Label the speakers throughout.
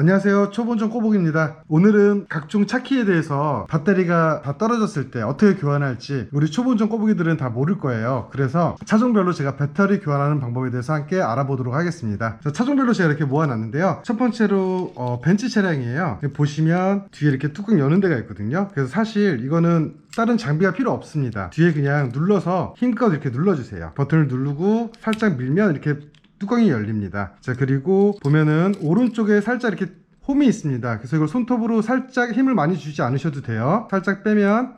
Speaker 1: 안녕하세요. 초본전 꼬북입니다. 오늘은 각종 차키에 대해서 배터리가 다 떨어졌을 때 어떻게 교환할지 우리 초본전 꼬북이들은 다 모를 거예요. 그래서 차종별로 제가 배터리 교환하는 방법에 대해서 함께 알아보도록 하겠습니다. 자, 차종별로 제가 이렇게 모아놨는데요. 첫 번째로 어, 벤츠 차량이에요. 보시면 뒤에 이렇게 뚜껑 여는 데가 있거든요. 그래서 사실 이거는 다른 장비가 필요 없습니다. 뒤에 그냥 눌러서 힘껏 이렇게 눌러주세요. 버튼을 누르고 살짝 밀면 이렇게 뚜껑이 열립니다. 자, 그리고 보면은 오른쪽에 살짝 이렇게 홈이 있습니다. 그래서 이걸 손톱으로 살짝 힘을 많이 주지 않으셔도 돼요. 살짝 빼면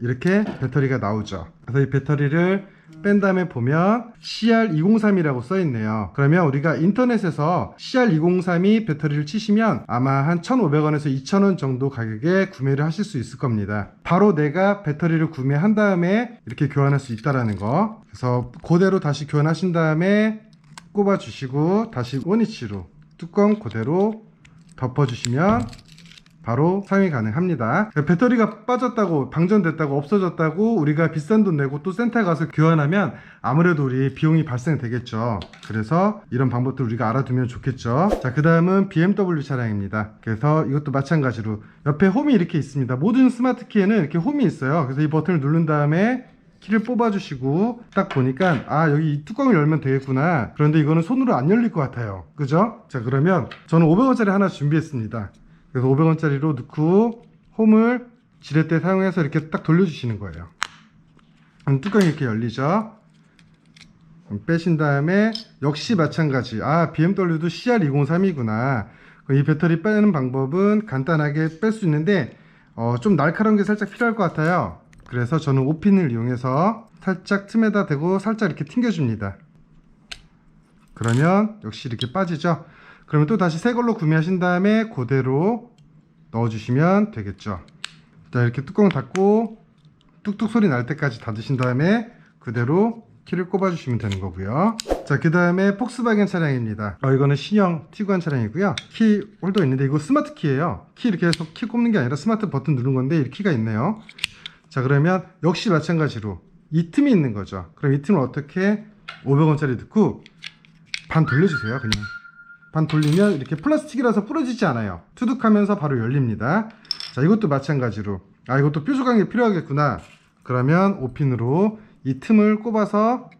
Speaker 1: 이렇게 배터리가 나오죠. 그래서 이 배터리를 뺀 다음에 보면 CR203이라고 써 있네요. 그러면 우리가 인터넷에서 CR203이 배터리를 치시면 아마 한 1,500원에서 2,000원 정도 가격에 구매를 하실 수 있을 겁니다. 바로 내가 배터리를 구매한 다음에 이렇게 교환할 수 있다라는 거. 그래서 그대로 다시 교환하신 다음에 꼽아 주시고 다시 원위치로 뚜껑 그대로 덮어 주시면 바로 사용이 가능합니다. 배터리가 빠졌다고 방전됐다고 없어졌다고 우리가 비싼 돈 내고 또 센터 가서 교환하면 아무래도 우리 비용이 발생되겠죠. 그래서 이런 방법들 우리가 알아두면 좋겠죠. 자, 그 다음은 BMW 차량입니다. 그래서 이것도 마찬가지로 옆에 홈이 이렇게 있습니다. 모든 스마트 키에는 이렇게 홈이 있어요. 그래서 이 버튼을 누른 다음에 키를 뽑아주시고 딱 보니까 아 여기 이 뚜껑을 열면 되겠구나. 그런데 이거는 손으로 안 열릴 것 같아요. 그죠? 자 그러면 저는 500원짜리 하나 준비했습니다. 그래서 500원짜리로 넣고 홈을 지렛대 사용해서 이렇게 딱 돌려주시는 거예요. 뚜껑이 이렇게 열리죠? 빼신 다음에 역시 마찬가지. 아 BMW도 CR203이구나. 이 배터리 빼는 방법은 간단하게 뺄 수 있는데 어, 좀 날카로운 게 살짝 필요할 것 같아요 그래서 저는 5핀을 이용해서 살짝 틈에다 대고 살짝 이렇게 튕겨줍니다. 그러면 역시 이렇게 빠지죠. 그러면 또 다시 새 걸로 구매하신 다음에 그대로 넣어주시면 되겠죠. 자 이렇게 뚜껑 닫고 뚝뚝 소리 날 때까지 닫으신 다음에 그대로 키를 꼽아주시면 되는 거고요. 자, 그 다음에 폭스바겐 차량입니다. 어, 이거는 신형 티구안 차량이고요. 키 홀더 있는데 이거 스마트 키예요. 키 이렇게 해서 키 꼽는 게 아니라 스마트 버튼 누른 건데 이 키가 있네요. 자, 그러면 역시 마찬가지로 이 틈이 있는 거죠. 그럼 이 틈을 어떻게 500원짜리 넣고 반 돌려주세요. 그냥 반 돌리면 이렇게 플라스틱이라서 부러지지 않아요. 투둑하면서 바로 열립니다. 자, 이것도 마찬가지로 아, 이것도 뾰족한 게 필요하겠구나. 그러면 5핀으로 이 틈을 꼽아서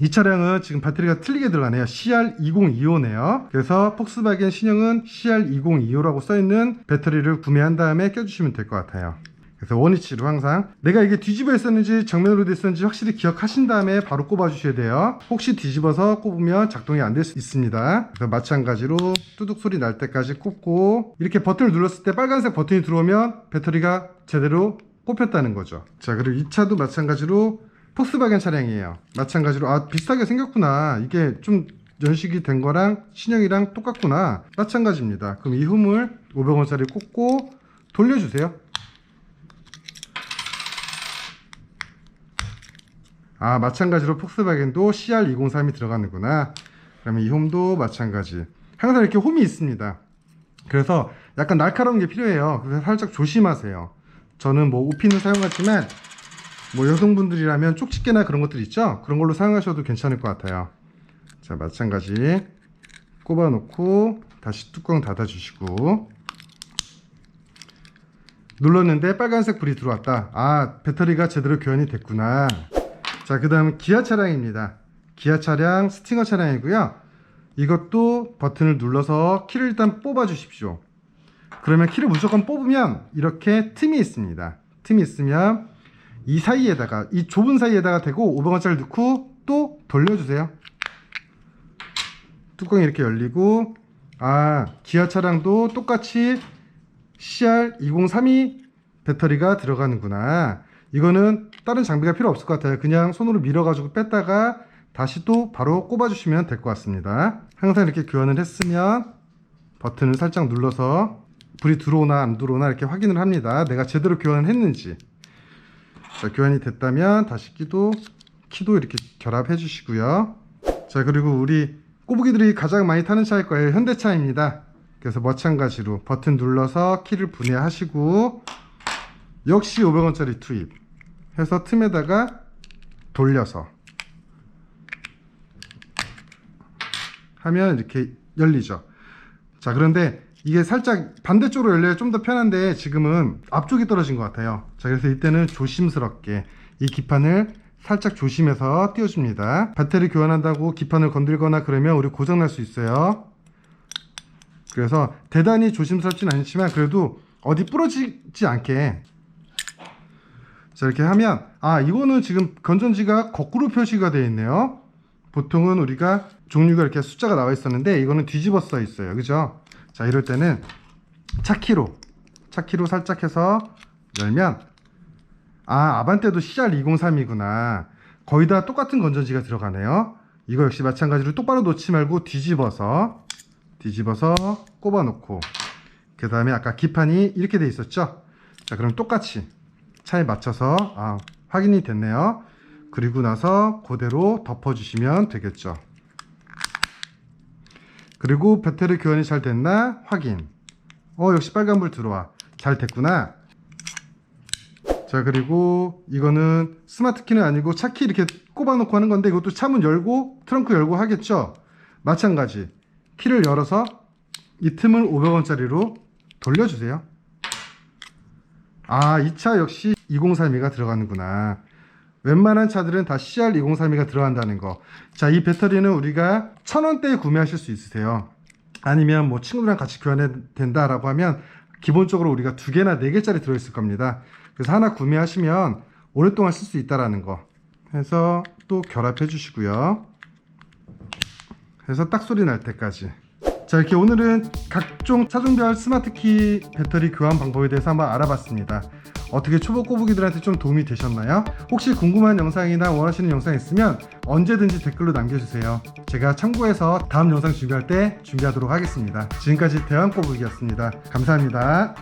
Speaker 1: 이 차량은 지금 배터리가 틀리게 들어가네요. CR2025네요. 그래서 폭스바겐 신형은 CR2025라고 써있는 배터리를 구매한 다음에 껴주시면 될 것 같아요. 그래서 원위치로 항상 내가 이게 뒤집어 있었는지 정면으로 됐었는지 확실히 기억하신 다음에 바로 꼽아 주셔야 돼요. 혹시 뒤집어서 꼽으면 작동이 안 될 수 있습니다. 그래서 마찬가지로 뚜둑 소리 날 때까지 꼽고 이렇게 버튼을 눌렀을 때 빨간색 버튼이 들어오면 배터리가 제대로 꼽혔다는 거죠. 자 그리고 이 차도 마찬가지로 폭스바겐 차량이에요. 마찬가지로 아 비슷하게 생겼구나. 이게 좀 연식이 된 거랑 신형이랑 똑같구나. 마찬가지입니다. 그럼 이 흠을 500원짜리 꽂고 돌려주세요. 아 마찬가지로 폭스바겐도 CR203이 들어가는구나. 그러면 이 홈도 마찬가지. 항상 이렇게 홈이 있습니다. 그래서 약간 날카로운 게 필요해요. 그래서 살짝 조심하세요. 저는 뭐 우핀을 사용하지만 뭐 여성분들이라면 쪽집게나 그런 것들 있죠? 그런 걸로 사용하셔도 괜찮을 것 같아요. 자, 마찬가지 꼽아 놓고 다시 뚜껑 닫아 주시고 눌렀는데 빨간색 불이 들어왔다. 아, 배터리가 제대로 교환이 됐구나. 자, 그 다음 기아 차량입니다. 기아 차량 스팅어 차량이고요. 이것도 버튼을 눌러서 키를 일단 뽑아 주십시오. 그러면 키를 무조건 뽑으면 이렇게 틈이 있습니다. 틈이 있으면 이 사이에다가 이 좁은 사이에다가 대고 500원짜리 넣고 또 돌려주세요. 뚜껑이 이렇게 열리고 아 기아 차량도 똑같이 CR203이 배터리가 들어가는구나. 이거는 다른 장비가 필요 없을 것 같아요. 그냥 손으로 밀어 가지고 뺐다가 다시 또 바로 꼽아 주시면 될 것 같습니다. 항상 이렇게 교환을 했으면 버튼을 살짝 눌러서 불이 들어오나 안 들어오나 이렇게 확인을 합니다. 내가 제대로 교환을 했는지. 자, 교환이 됐다면 다시 키도 키도 이렇게 결합해 주시고요. 자, 그리고 우리 꼬부기들이 가장 많이 타는 차일 거예요. 현대차입니다. 그래서 마찬가지로 버튼 눌러서 키를 분해하시고 역시 500원짜리 투입 해서 틈에다가 돌려서 하면 이렇게 열리죠. 자, 그런데 이게 살짝 반대쪽으로 열려야 좀 더 편한데 지금은 앞쪽이 떨어진 것 같아요. 자, 그래서 이때는 조심스럽게 이 기판을 살짝 조심해서 띄워줍니다. 배터리 교환한다고 기판을 건들거나 그러면 우리 고장날 수 있어요. 그래서 대단히 조심스럽진 않지만 그래도 어디 부러지지 않게 자 이렇게 하면 아 이거는 지금 건전지가 거꾸로 표시가 되어 있네요 보통은 우리가 종류가 이렇게 숫자가 나와 있었는데 이거는 뒤집어 써 있어요 그죠 자 이럴 때는 차키로 차키로 살짝 해서 열면 아 아반떼도 CR203이구나. 거의 다 똑같은 건전지가 들어가네요. 이거 역시 마찬가지로 똑바로 놓지 말고 뒤집어서 뒤집어서 꼽아 놓고. 그 다음에 아까 기판이 이렇게 돼 있었죠? 자 그럼 똑같이 차에 맞춰서 아, 확인이 됐네요. 그리고 나서 그대로 덮어 주시면 되겠죠 그리고 배터리 교환이 잘 됐나 확인. 어 역시 빨간불 들어와. 잘 됐구나. 자 그리고 이거는 스마트 키는 아니고 차키 이렇게 꼽아 놓고 하는 건데 이것도 차 문 열고 트렁크 열고 하겠죠? 마찬가지. 키를 열어서 이 틈을 500원짜리로 돌려주세요. 아 이 차 역시 2032가 들어가는구나 웬만한 차들은 다 CR2032가 들어간다는 거. 자, 이 배터리는 우리가 천 원대에 구매하실 수 있으세요. 아니면 뭐 친구들이랑 같이 교환해 된다라고 하면 기본적으로 우리가 두 개나 네 개짜리 들어있을 겁니다. 그래서 하나 구매하시면 오랫동안 쓸 수 있다라는 거. 해서 또 결합해 주시고요. 해서 딱 소리 날 때까지. 자 이렇게 오늘은 각종 차종별 스마트키 배터리 교환 방법에 대해서 한번 알아봤습니다. 어떻게 초보 꼬부기들한테 좀 도움이 되셨나요? 혹시 궁금한 영상이나 원하시는 영상 있으면 언제든지 댓글로 남겨주세요. 제가 참고해서 다음 영상 준비할 때 준비하도록 하겠습니다. 지금까지 대왕 꼬부기였습니다. 감사합니다.